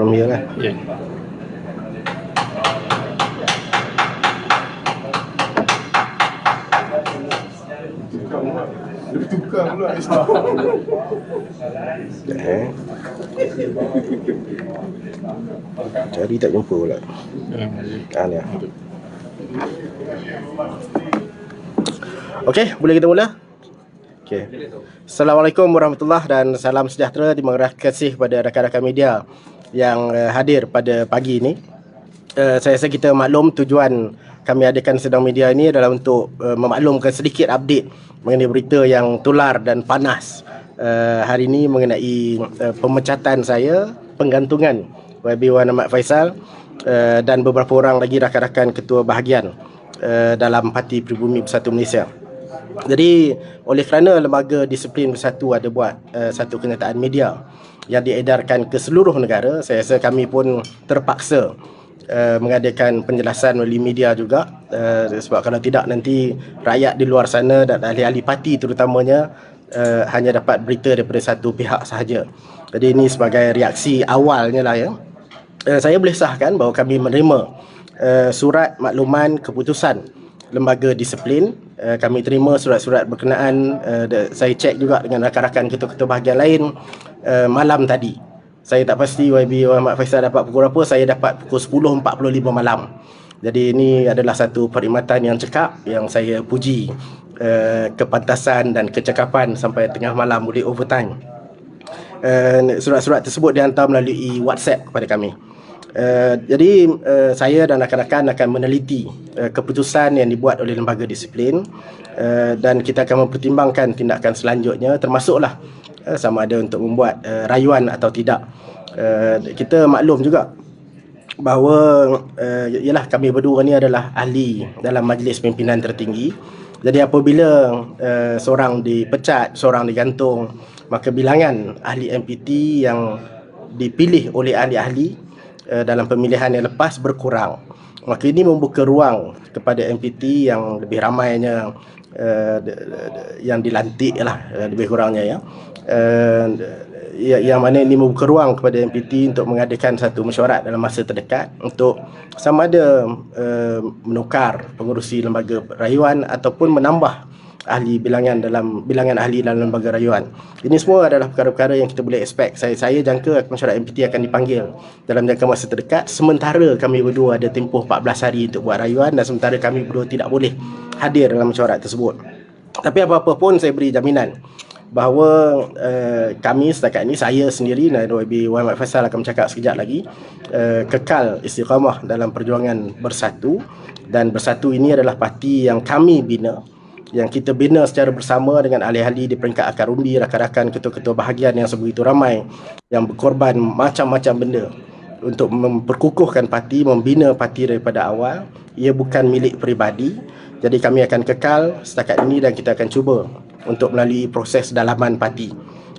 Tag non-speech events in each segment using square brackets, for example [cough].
from here lah. Ya. Dia tukar pula Sekejap [laughs] eh. Cari tak jumpa pula. Ah ni. ah. Okey, boleh kita mula? Okey. Assalamualaikum warahmatullahi dan salam sejahtera terima kasih kepada rakan-rakan media yang uh, hadir pada pagi ini. Uh, saya rasa kita maklum tujuan kami adakan sedang media ini adalah untuk uh, memaklumkan sedikit update mengenai berita yang tular dan panas uh, hari ini mengenai uh, pemecatan saya, penggantungan YB Wan Ahmad Faisal uh, dan beberapa orang lagi rakan-rakan ketua bahagian uh, dalam Parti Pribumi Bersatu Malaysia. Jadi oleh kerana lembaga disiplin bersatu ada buat uh, satu kenyataan media yang diedarkan ke seluruh negara, saya rasa kami pun terpaksa uh, mengadakan penjelasan melalui media juga uh, sebab kalau tidak nanti rakyat di luar sana dan ahli-ahli parti terutamanya uh, hanya dapat berita daripada satu pihak sahaja. Jadi ini sebagai reaksi awalnya lah ya. Uh, saya boleh sahkan bahawa kami menerima uh, surat makluman keputusan lembaga disiplin. Uh, kami terima surat-surat berkenaan uh, saya cek juga dengan rakan-rakan ketua-ketua bahagian lain uh, malam tadi. Saya tak pasti YB Muhammad Faisal dapat pukul berapa saya dapat pukul 10.45 malam. Jadi ini adalah satu perkhidmatan yang cekap yang saya puji uh, kepantasan dan kecekapan sampai tengah malam boleh overtime. Uh, surat-surat tersebut dihantar melalui WhatsApp kepada kami Uh, jadi uh, saya dan rakan-rakan akan meneliti uh, keputusan yang dibuat oleh lembaga disiplin uh, dan kita akan mempertimbangkan tindakan selanjutnya termasuklah uh, sama ada untuk membuat uh, rayuan atau tidak. Uh, kita maklum juga bahawa uh, ialah kami berdua ni adalah ahli dalam majlis pimpinan tertinggi. Jadi apabila uh, seorang dipecat, seorang digantung, maka bilangan ahli MPT yang dipilih oleh ahli-ahli uh, dalam pemilihan yang lepas berkurang. Maka ini membuka ruang kepada MPT yang lebih ramainya uh, yang dilantik lah uh, lebih kurangnya ya. Uh, yang mana ini membuka ruang kepada MPT untuk mengadakan satu mesyuarat dalam masa terdekat untuk sama ada uh, menukar pengurusi lembaga rayuan ataupun menambah ahli bilangan dalam bilangan ahli dalam lembaga rayuan. Ini semua adalah perkara-perkara yang kita boleh expect. Saya saya jangka masyarakat MPT akan dipanggil dalam jangka masa terdekat sementara kami berdua ada tempoh 14 hari untuk buat rayuan dan sementara kami berdua tidak boleh hadir dalam mesyuarat tersebut. Tapi apa-apa pun saya beri jaminan bahawa uh, kami setakat ini saya sendiri dan YB Muhammad Faisal akan bercakap sekejap lagi uh, kekal istiqamah dalam perjuangan bersatu dan bersatu ini adalah parti yang kami bina yang kita bina secara bersama dengan ahli-ahli di peringkat akar umbi, rakan-rakan ketua-ketua bahagian yang sebegitu ramai yang berkorban macam-macam benda untuk memperkukuhkan parti, membina parti daripada awal. Ia bukan milik peribadi. Jadi kami akan kekal setakat ini dan kita akan cuba untuk melalui proses dalaman parti.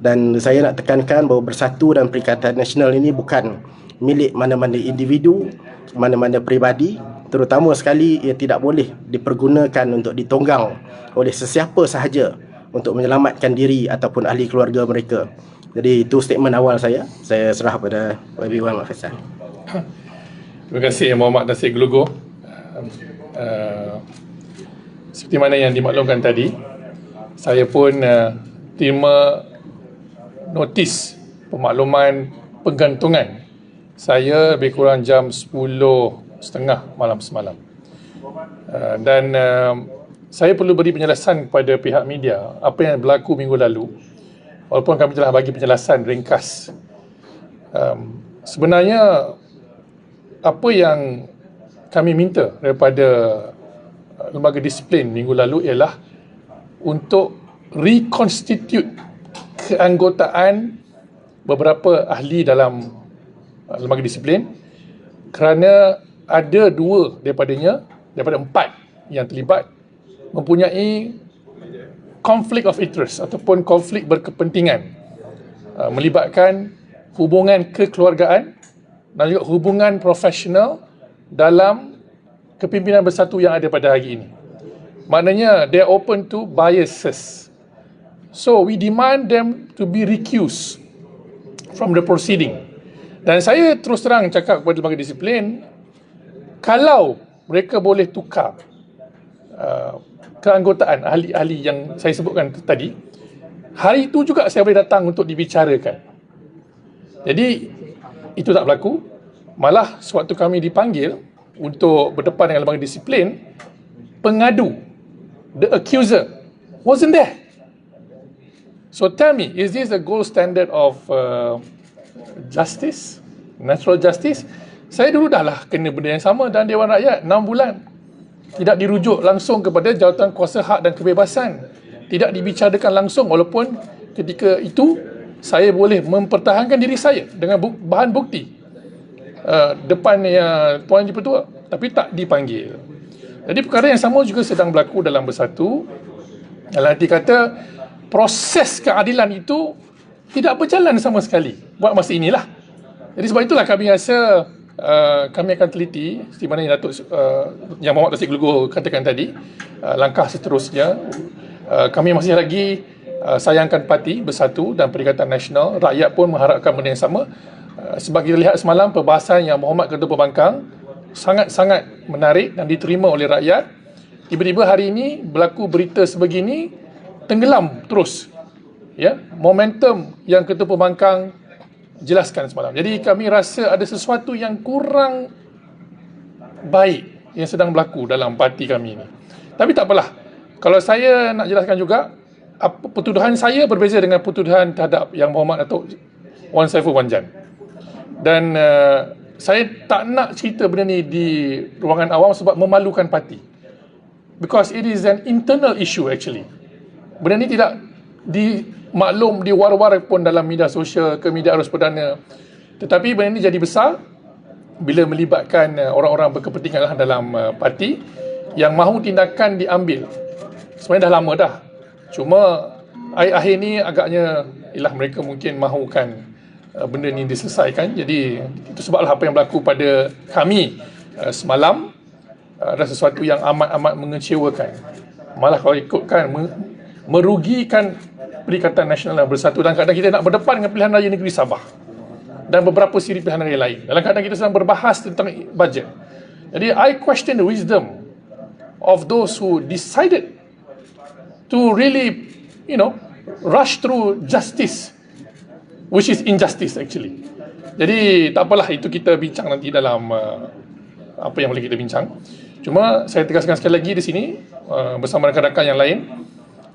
Dan saya nak tekankan bahawa bersatu dan perikatan nasional ini bukan milik mana-mana individu, mana-mana peribadi, terutama sekali ia tidak boleh dipergunakan untuk ditonggang oleh sesiapa sahaja untuk menyelamatkan diri ataupun ahli keluarga mereka. Jadi itu statement awal saya. Saya serah pada YB Muhammad Faisal. Terima kasih Muhammad Nasir Gelugo. Uh, seperti mana yang dimaklumkan tadi, saya pun uh, terima notis pemakluman penggantungan saya lebih kurang jam 10 setengah malam semalam. Uh, dan uh, saya perlu beri penjelasan kepada pihak media apa yang berlaku minggu lalu. Walaupun kami telah bagi penjelasan ringkas. Um, sebenarnya apa yang kami minta daripada uh, lembaga disiplin minggu lalu ialah untuk reconstitute keanggotaan beberapa ahli dalam uh, lembaga disiplin kerana ada dua daripadanya daripada empat yang terlibat mempunyai konflik of interest ataupun konflik berkepentingan uh, melibatkan hubungan kekeluargaan dan juga hubungan profesional dalam kepimpinan bersatu yang ada pada hari ini. Maknanya they are open to biases. So we demand them to be recused from the proceeding Dan saya terus terang cakap kepada lembaga disiplin, kalau mereka boleh tukar uh, keanggotaan ahli-ahli yang saya sebutkan tadi, hari itu juga saya boleh datang untuk dibicarakan. Jadi, itu tak berlaku. Malah, sewaktu kami dipanggil untuk berdepan dengan lembaga disiplin, pengadu, the accuser, wasn't there. So tell me, is this the gold standard of uh, justice, natural justice? Saya dulu dah lah kena benda yang sama dan Dewan Rakyat 6 bulan. Tidak dirujuk langsung kepada jawatan kuasa hak dan kebebasan. Tidak dibicarakan langsung walaupun ketika itu saya boleh mempertahankan diri saya dengan bu- bahan bukti uh, depan ya, Puan Haji Petua tapi tak dipanggil. Jadi perkara yang sama juga sedang berlaku dalam bersatu. Dalam arti kata proses keadilan itu tidak berjalan sama sekali buat masa inilah. Jadi sebab itulah kami rasa uh, kami akan teliti seperti mana yang Datuk uh, yang Muhammad Tasik Gelugur katakan tadi uh, langkah seterusnya. Uh, kami masih lagi uh, sayangkan parti bersatu dan Perikatan Nasional. Rakyat pun mengharapkan benda yang sama. Uh, sebab kita lihat semalam perbahasan yang Muhammad Ketua Pembangkang sangat-sangat menarik dan diterima oleh rakyat. Tiba-tiba hari ini berlaku berita sebegini tenggelam terus. Ya momentum yang Ketua Pembangkang jelaskan semalam. Jadi kami rasa ada sesuatu yang kurang baik yang sedang berlaku dalam parti kami ini. Tapi tak apalah. Kalau saya nak jelaskan juga, apa, pertuduhan saya berbeza dengan pertuduhan terhadap yang Muhammad Datuk Wan Saiful Wanjan. Dan uh, saya tak nak cerita benda ni di ruangan awam sebab memalukan parti. Because it is an internal issue actually. Benda ni tidak dimaklum di war-war pun dalam media sosial ke media arus perdana. Tetapi benda ini jadi besar bila melibatkan uh, orang-orang berkepentingan dalam uh, parti yang mahu tindakan diambil. Sebenarnya dah lama dah. Cuma akhir-akhir ni agaknya ialah mereka mungkin mahukan uh, benda ni diselesaikan. Jadi itu sebablah apa yang berlaku pada kami semalam adalah sesuatu yang amat-amat mengecewakan. Malah kalau ikutkan merugikan Perikatan Nasional yang Bersatu dan kadang kita nak berdepan dengan pilihan raya negeri Sabah dan beberapa siri pilihan raya lain. Dalam keadaan kita sedang berbahas tentang bajet. Jadi I question the wisdom of those who decided to really, you know, rush through justice which is injustice actually. Jadi tak apalah itu kita bincang nanti dalam uh, apa yang boleh kita bincang. Cuma saya tegaskan sekali lagi di sini uh, bersama rakan-rakan yang lain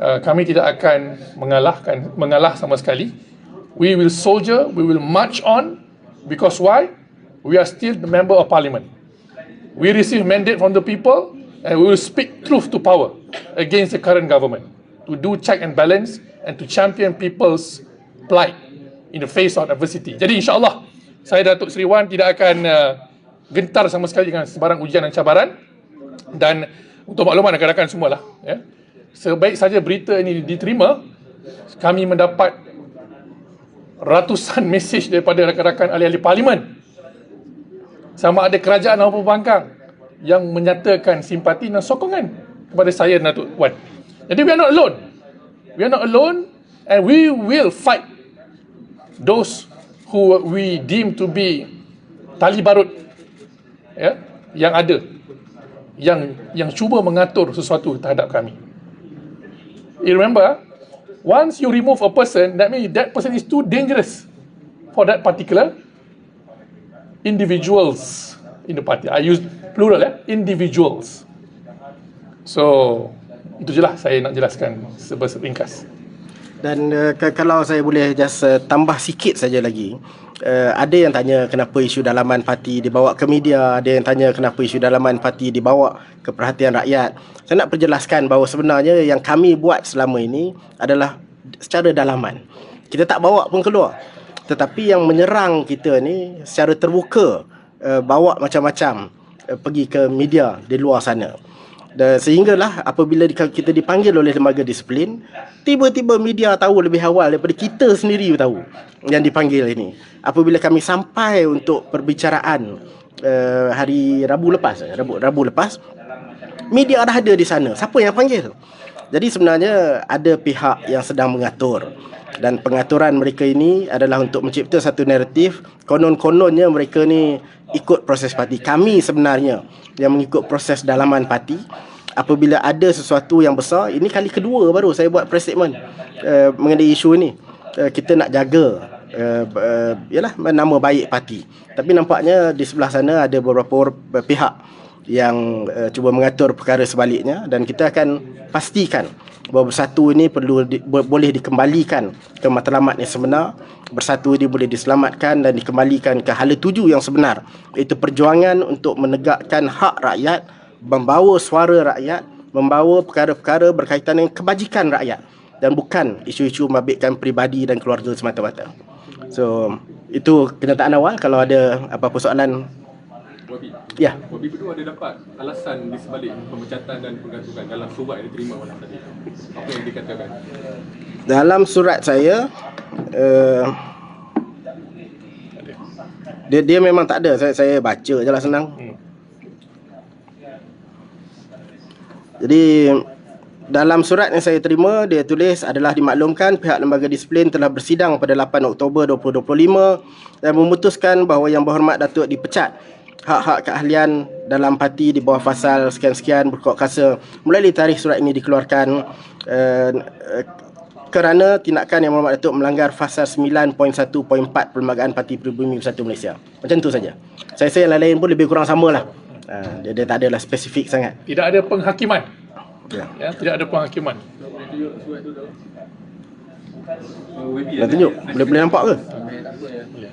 uh, kami tidak akan mengalahkan mengalah sama sekali. We will soldier, we will march on because why? We are still the member of parliament. We receive mandate from the people and we will speak truth to power against the current government to do check and balance and to champion people's plight in the face of adversity. Jadi insyaAllah saya Datuk Seri Wan tidak akan uh, gentar sama sekali dengan sebarang ujian dan cabaran dan untuk makluman rakan-rakan semualah ya. Sebaik saja berita ini diterima, kami mendapat ratusan [laughs] mesej daripada rakan-rakan ahli-ahli parlimen sama ada kerajaan maupun pembangkang yang menyatakan simpati dan sokongan kepada saya dan Datuk Wan. Jadi we are not alone. We are not alone and we will fight those who we deem to be tali barut ya, yang ada yang yang cuba mengatur sesuatu terhadap kami you remember, once you remove a person, that means that person is too dangerous for that particular individuals in the party. I use plural eh? individuals. So, itu je lah saya nak jelaskan seberingkas. Dan uh, kalau saya boleh just uh, tambah sikit saja lagi. Uh, ada yang tanya kenapa isu dalaman parti dibawa ke media, ada yang tanya kenapa isu dalaman parti dibawa ke perhatian rakyat. Saya nak perjelaskan bahawa sebenarnya yang kami buat selama ini adalah secara dalaman. Kita tak bawa pun keluar. Tetapi yang menyerang kita ni secara terbuka uh, bawa macam-macam uh, pergi ke media di luar sana. Dan sehinggalah apabila kita dipanggil oleh lembaga disiplin, tiba-tiba media tahu lebih awal daripada kita sendiri tahu yang dipanggil ini. Apabila kami sampai untuk perbicaraan uh, hari Rabu lepas, Rabu Rabu lepas, media dah ada di sana. Siapa yang panggil? Jadi sebenarnya ada pihak yang sedang mengatur. Dan pengaturan mereka ini adalah untuk mencipta satu naratif. Konon-kononnya mereka ni ikut proses parti. Kami sebenarnya yang mengikut proses dalaman parti. Apabila ada sesuatu yang besar ini kali kedua baru saya buat press statement uh, mengenai isu ini. Uh, kita nak jaga uh, uh, yalah nama baik parti. Tapi nampaknya di sebelah sana ada beberapa pihak yang uh, cuba mengatur perkara sebaliknya dan kita akan pastikan bahawa bersatu ini perlu di, boleh dikembalikan ke matlamat yang sebenar bersatu ini boleh diselamatkan dan dikembalikan ke hala tuju yang sebenar. Iaitu perjuangan untuk menegakkan hak rakyat membawa suara rakyat membawa perkara-perkara berkaitan dengan kebajikan rakyat dan bukan isu-isu mabitkan peribadi dan keluarga semata-mata. So itu kenyataan awal. Kalau ada apa-apa soalan Wabi. Ya. Wabi berdua ada dapat alasan di sebalik pemecatan dan penggantungan dalam surat yang diterima malam tadi. Apa yang dikatakan? Dalam surat saya uh, dia dia memang tak ada. Saya saya baca je lah senang. Jadi dalam surat yang saya terima dia tulis adalah dimaklumkan pihak lembaga disiplin telah bersidang pada 8 Oktober 2025 dan memutuskan bahawa yang berhormat Datuk dipecat hak-hak keahlian dalam parti di bawah fasal sekian-sekian berkok kasa mulai tarikh surat ini dikeluarkan uh, uh, kerana tindakan yang Muhammad Datuk melanggar fasal 9.1.4 Perlembagaan Parti Pribumi Bersatu Malaysia. Macam tu saja. Saya saya yang lain pun lebih kurang samalah. Uh, dia, dia tak adalah spesifik sangat. Tidak ada penghakiman. Ya. Ya, tidak ada penghakiman. Nak tunjuk? Boleh boleh nampak ke? Ya.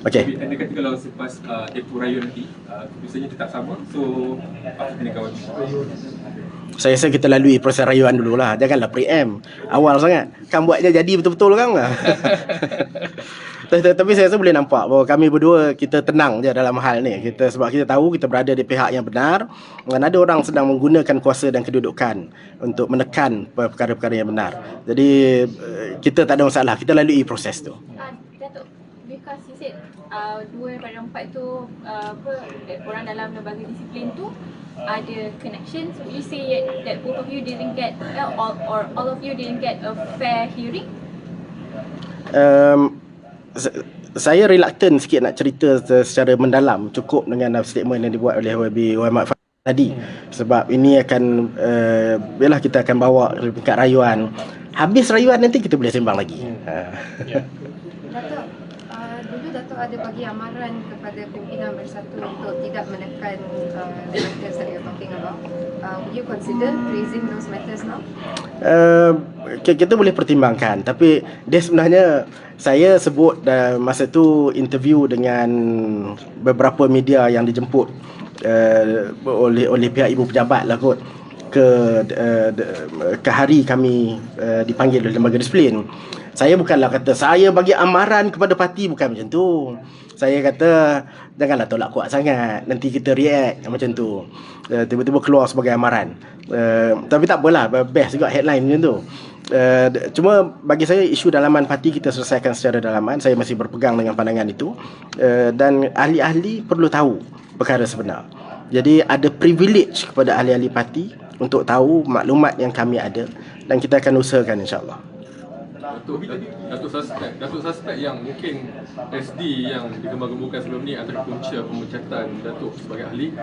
Okey. Tapi anda kata kalau selepas uh, tempoh raya nanti, uh, keputusannya tetap sama. So, apa tindakan Wabi? Saya rasa kita lalui proses rayuan dululah. Janganlah pre-em. Awal sangat. Kan buatnya jadi betul-betul kan? [laughs] Tapi saya rasa boleh nampak bahawa kami berdua kita tenang je dalam hal ni. Kita sebab kita tahu kita berada di pihak yang benar dan ada orang sedang menggunakan kuasa dan kedudukan untuk menekan perkara-perkara yang benar. Jadi eh, kita tak ada masalah. Kita lalui proses tu. Ah, because you said uh, dua daripada empat tu uh, apa orang dalam lembaga disiplin tu ada connection. So you say that both of you didn't get uh, all, or all of you didn't get a fair hearing. Um, saya reluctant sikit nak cerita se- secara mendalam cukup dengan statement yang dibuat oleh YB Muhammad tadi sebab ini akan uh, yalah kita akan bawa ke rayuan habis rayuan nanti kita boleh sembang lagi uh. Datuk, uh, Datuk ada bagi amaran kepada pimpinan bersatu untuk tidak menekan uh, matters that you're talking about. Uh, you consider raising those matters now? Uh, ki- kita boleh pertimbangkan tapi dia sebenarnya saya sebut uh, masa tu interview dengan beberapa media yang dijemput uh, oleh oleh pihak ibu pejabat lah kot ke uh, ke hari kami uh, dipanggil oleh lembaga disiplin saya bukanlah kata saya bagi amaran kepada parti. Bukan macam tu. Saya kata janganlah tolak kuat sangat. Nanti kita react. Macam tu. Uh, tiba-tiba keluar sebagai amaran. Uh, tapi tak apalah best juga headline macam tu. Uh, cuma bagi saya isu dalaman parti kita selesaikan secara dalaman. Saya masih berpegang dengan pandangan itu. Uh, dan ahli-ahli perlu tahu perkara sebenar. Jadi ada privilege kepada ahli-ahli parti untuk tahu maklumat yang kami ada dan kita akan usahakan insyaAllah Datuk, Datuk, suspect, Datuk suspect yang mungkin SD yang digembar-gemburkan sebelum ni antara punca pemecatan Datuk sebagai ahli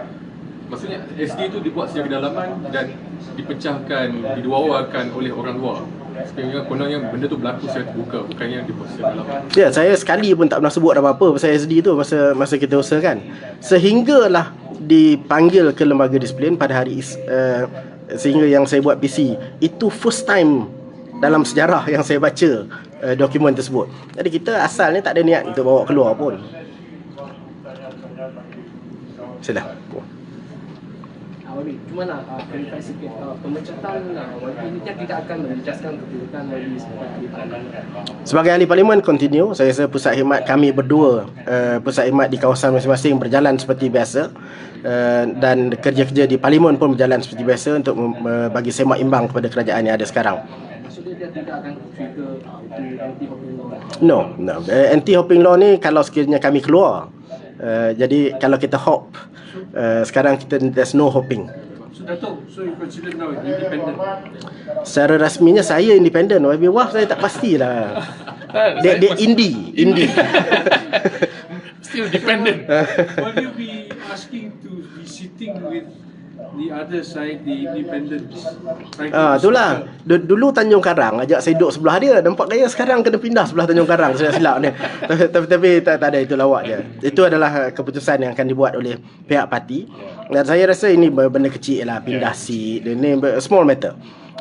Maksudnya SD tu dibuat secara kedalaman dan dipecahkan, diduawakan oleh orang luar Sebenarnya kononnya benda tu berlaku secara terbuka, bukannya dibuat secara dalaman Ya, saya sekali pun tak pernah sebut apa-apa pasal SD tu masa masa kita usahakan. Sehinggalah dipanggil ke lembaga disiplin pada hari uh, sehingga yang saya buat PC. Itu first time dalam sejarah yang saya baca uh, dokumen tersebut. Jadi kita asalnya tak ada niat untuk bawa keluar pun. Sila. Wabi, cuma uh, sikit uh, pemecatan uh, Wabi ini kan tidak akan menjejaskan kedudukan Wabi sebagai ahli parlimen. Sebagai ahli parlimen continue, saya rasa pusat khidmat kami berdua, uh, pusat khidmat di kawasan masing-masing berjalan seperti biasa uh, dan kerja-kerja di parlimen pun berjalan seperti biasa untuk uh, bagi semak imbang kepada kerajaan yang ada sekarang. Maksudnya dia tidak akan trigger uh, anti-hopping law. No, no. Uh, anti hopping law ni kalau sekiranya kami keluar Uh, jadi kalau kita hop, uh, sekarang kita there's no hopping. So Dato', so you consider now independent? Secara rasminya saya independent. YB Waf saya tak pastilah. Ah, [laughs] Dia masih- indie, indie. [laughs] Still dependent. [laughs] Will you be asking to be sitting with the other side, the to Ah, itulah. Dulu Tanjung Karang ajak saya duduk sebelah dia. Nampak gaya sekarang kena pindah sebelah Tanjung Karang. Saya silap ni. [laughs] Tapi tapi, tapi tak, tak ada itu lawak je. Itu adalah uh, keputusan yang akan dibuat oleh pihak parti. Dan saya rasa ini benda kecil lah pindah seat. Ini small matter.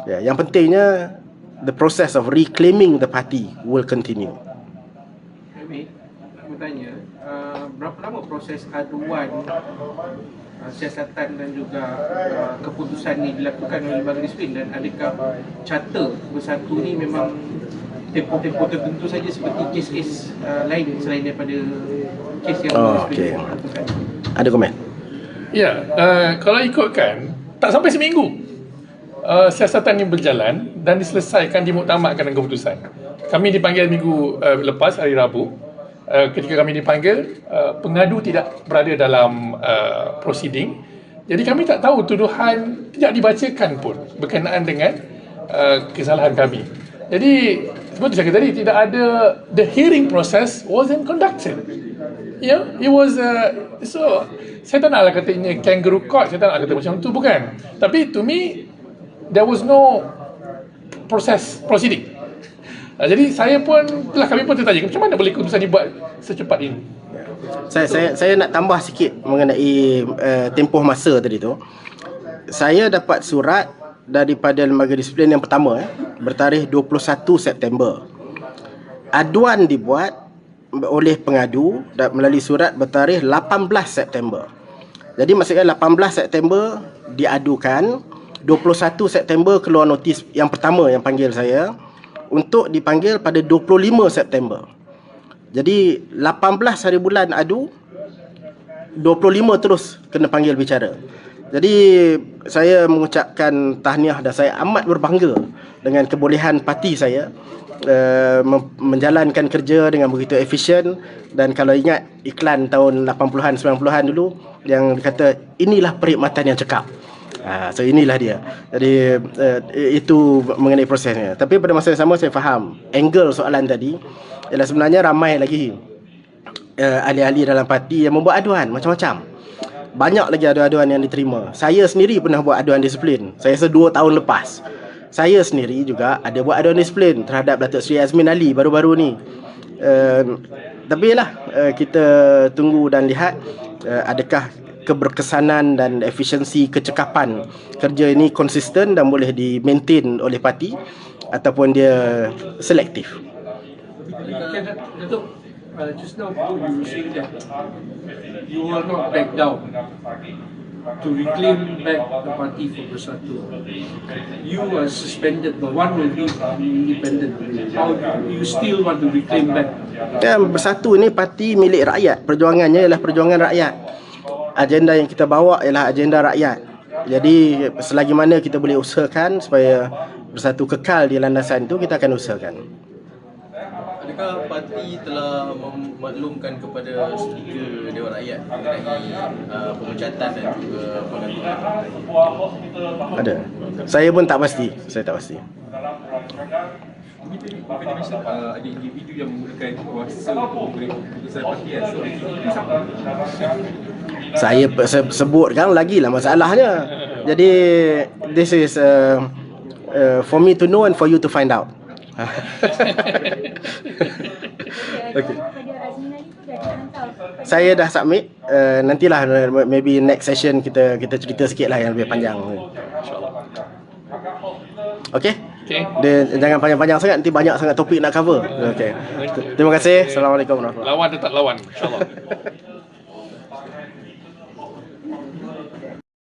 Ya, yang pentingnya the process of reclaiming the party will continue. Amy, aku tanya, uh, berapa lama proses aduan siasatan dan juga uh, keputusan ni dilakukan oleh lembaga disiplin dan adakah charter bersatu ni memang tempoh-tempoh tertentu saja seperti kes-kes uh, lain selain daripada kes yang Oh, lakukan? Ada komen? Ya, uh, kalau ikutkan tak sampai seminggu uh, siasatan ini berjalan dan diselesaikan dimuktamadkan dengan keputusan. Kami dipanggil minggu uh, lepas hari Rabu. Uh, ketika kami dipanggil, uh, pengadu tidak berada dalam uh, proceeding. Jadi kami tak tahu tuduhan tidak dibacakan pun berkenaan dengan uh, kesalahan kami. Jadi seperti saya kata tadi tidak ada the hearing process wasn't conducted. Yeah, it was uh, so saya tak naklah katanya kangaroo court, saya tak nak kata macam tu bukan. Tapi to me there was no proses proceeding. Uh, jadi saya pun telah kami pun tertanya macam mana boleh keputusan dibuat secepat ini. Saya saya saya nak tambah sikit mengenai uh, tempoh masa tadi tu. Saya dapat surat daripada lembaga disiplin yang pertama eh, bertarikh 21 September. Aduan dibuat oleh pengadu dan melalui surat bertarikh 18 September. Jadi maksudnya 18 September diadukan, 21 September keluar notis yang pertama yang panggil saya untuk dipanggil pada 25 September. Jadi 18 hari bulan adu 25 terus kena panggil bicara. Jadi saya mengucapkan tahniah dan saya amat berbangga dengan kebolehan parti saya uh, menjalankan kerja dengan begitu efisien dan kalau ingat iklan tahun 80-an 90-an dulu yang kata inilah perkhidmatan yang cekap. Ha, so inilah dia. Jadi uh, itu mengenai prosesnya. Tapi pada masa yang sama saya faham angle soalan tadi ialah sebenarnya ramai lagi uh, ahli-ahli dalam parti yang membuat aduan macam-macam. Banyak lagi aduan-aduan yang diterima. Saya sendiri pernah buat aduan disiplin. Saya rasa 2 tahun lepas. Saya sendiri juga ada buat aduan disiplin terhadap Datuk Seri Azmin Ali baru-baru ni. Uh, tapi lah uh, kita tunggu dan lihat uh, adakah keberkesanan dan efisiensi kecekapan kerja ini konsisten dan boleh di maintain oleh parti ataupun dia selektif. Okay, Dat- Dato', uh, just now you were saying that you will not back down to reclaim back the party for Bersatu. You are suspended, but one will be independent. How you still want to reclaim back? Dan bersatu ni parti milik rakyat. Perjuangannya ialah perjuangan rakyat. Agenda yang kita bawa ialah agenda rakyat. Jadi selagi mana kita boleh usahakan supaya bersatu kekal di landasan itu kita akan usahakan. Adakah parti telah memaklumkan kepada Speaker Dewan Rakyat mengenai uh, pemecatan dan juga penggantian? Ada. Saya pun tak pasti. Saya tak pasti. Uh, ada individu yang menggunakan kuasa untuk memberi keputusan parti So ini siapa? Saya pe- se- sebutkan lagi lah masalahnya. Jadi this is uh, uh, for me to know and for you to find out. [laughs] Okay. Saya dah submit. Uh, nantilah uh, maybe next session kita kita cerita sikit lah yang lebih panjang. Okay? Okay. Dia jangan panjang-panjang sangat nanti banyak sangat topik nak cover. Okay. Terima kasih. Assalamualaikum warahmatullahi Lawan tetap lawan, insyaAllah.